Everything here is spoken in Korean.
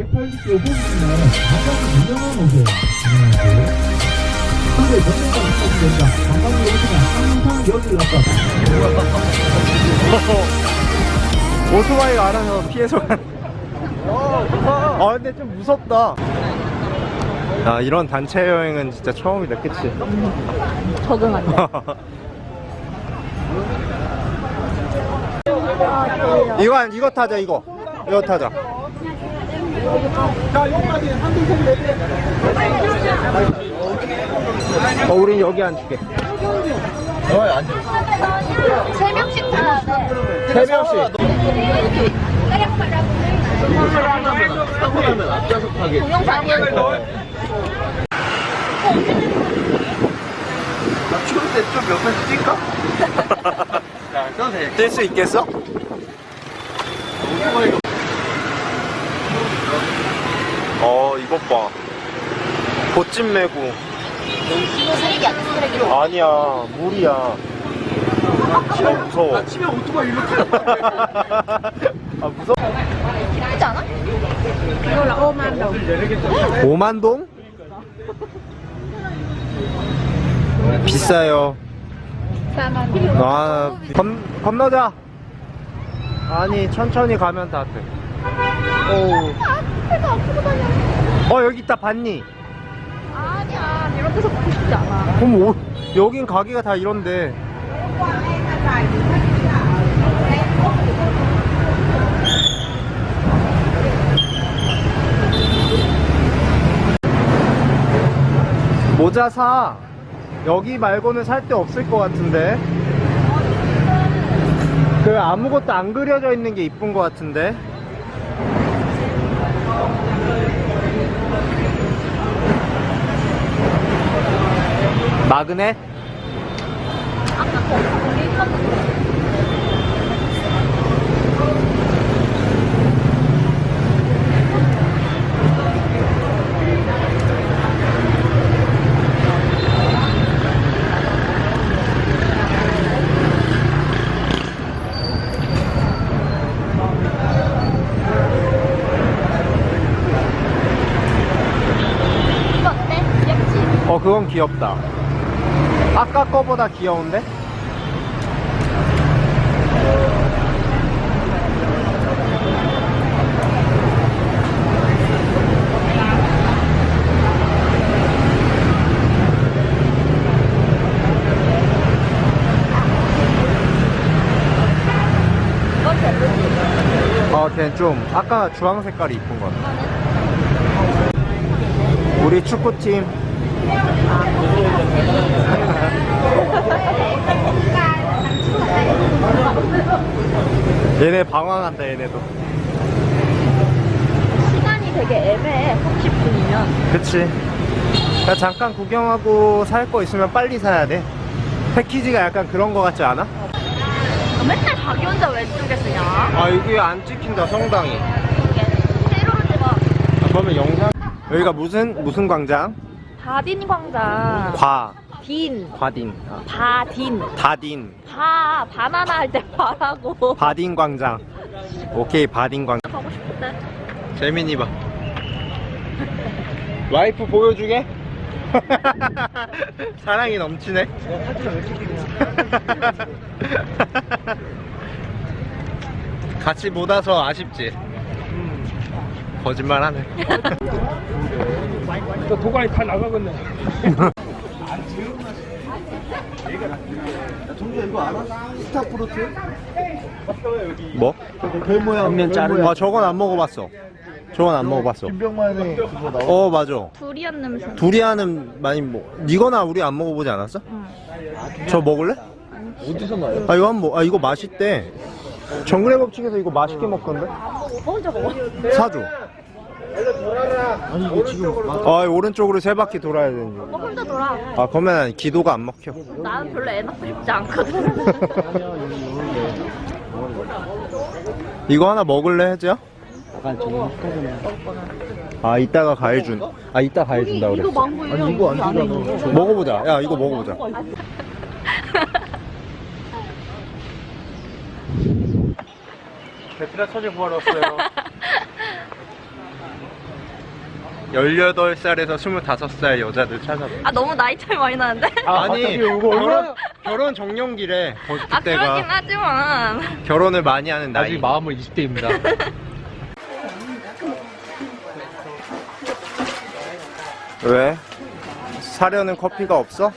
180개 호기심에 가장 유명한 옷이에요. 유명한 옷. 한국의 전문가 입고 된다. 관광객 오시면 항상 여기를 갔다. 오토바이가 알아서 피해서 간. 아 근데 좀 무섭다. 야 이런 단체 여행은 진짜 처음이다, 그치? 적응 안 돼. 이거 안- 이거 타자 이거. 이거 타자. 어, 우린 여기 앉을게. 세 명씩 타야 돼. 세 명씩. 동영상이야. 추운데 좀 몇번 뛸까? 뛸수 있겠어? 어이 것 봐 보찜 메고 이거 쓰레기 아니야, 쓰레기. 아니야 물이야 아 무서워 아침에 오토바이 이렇게 아 무서워 예쁘지 않아? 이걸로 5만 원. 5만 동? 비싸요 4만 원. 아 건, 건너자 아니 천천히 가면 다 돼. 오. 배가 아프고 다녀. 어 여기 있다 봤니? 아니야, 이런 데서 먹고 싶지 않아. 그럼 오, 여긴 가게가 다 이런데. 모자 사. 여기 말고는 살 데 없을 것 같은데. 그 아무것도 안 그려져 있는 게 이쁜 것 같은데 마그넷? 어 그건 귀엽다 아까 거보다 귀여운데? 어, 걔는 좀 아까 주황 색깔이 이쁜 것 같아. 우리 축구팀 얘네 방황한다 얘네도 시간이 되게 애매해. 30분이면. 그치 야, 잠깐 구경하고 살 거 있으면 빨리 사야 돼 패키지가 약간 그런 거 같지 않아? 너 맨날 자기 혼자 왼쪽에 쓰냐? 아 이게 안 찍힌다 성당이 이게 세로로 찍어. 아, 그러면 영상 여기가 무슨 무슨 광장? 바딘 광장. 과 딘. 과딘 아, 바딘. 다딘 바. 바나나 할 때 바라고. 바딘 광장 오케이 바딘 광장 가고 싶은데. 재민이 봐 와이프 보여주게? 사랑이 넘치네 같이 못 와서 아쉽지 거짓말 하네 도가니 다 나가겠네. 뭐? 별 모양. 한면 자르 아 저건 안 먹어봤어 저건 안 먹어봤어 김병만의 그거 나와. 어 맞아 두리안 냄새. 두리안은 많이 먹 니거나 우리 안 먹어보지 않았어? 응. 저 먹을래? 어디서 나요? 아 이거 한 뭐, 아 이거 맛있대 정글의 법칙에서 이거 맛있게 먹던데? 혼자 먹어. 사줘 아니 이게 지금 아 오른쪽으로 세 바퀴 돌아야 되는 거. 너 혼자 놀아. 아 그러면 기도가 안 먹혀 나는 별로 애 낳고 싶지 않거든. 이거 하나 먹을래 혜지야? 아 이따가 과일 준. 아 이따 과일 준다 그래. 이거 망고예요. 아니 이거 안 주잖아. 먹어보자. 야 이거 먹어보자. 베트남 처제 구하러 왔어요. 18살에서 25살 여자들 찾아봐. 아 너무 나이 차이 많이 나는데? 아, 아니, 갑자기 이거 결혼, 얼마나- 결혼 정년기래. 거- 아 그러긴 그때가 하지만 결혼을 많이 하는 나이. 아직 마음은 20대입니다. 왜? 사려는 커피가 없어?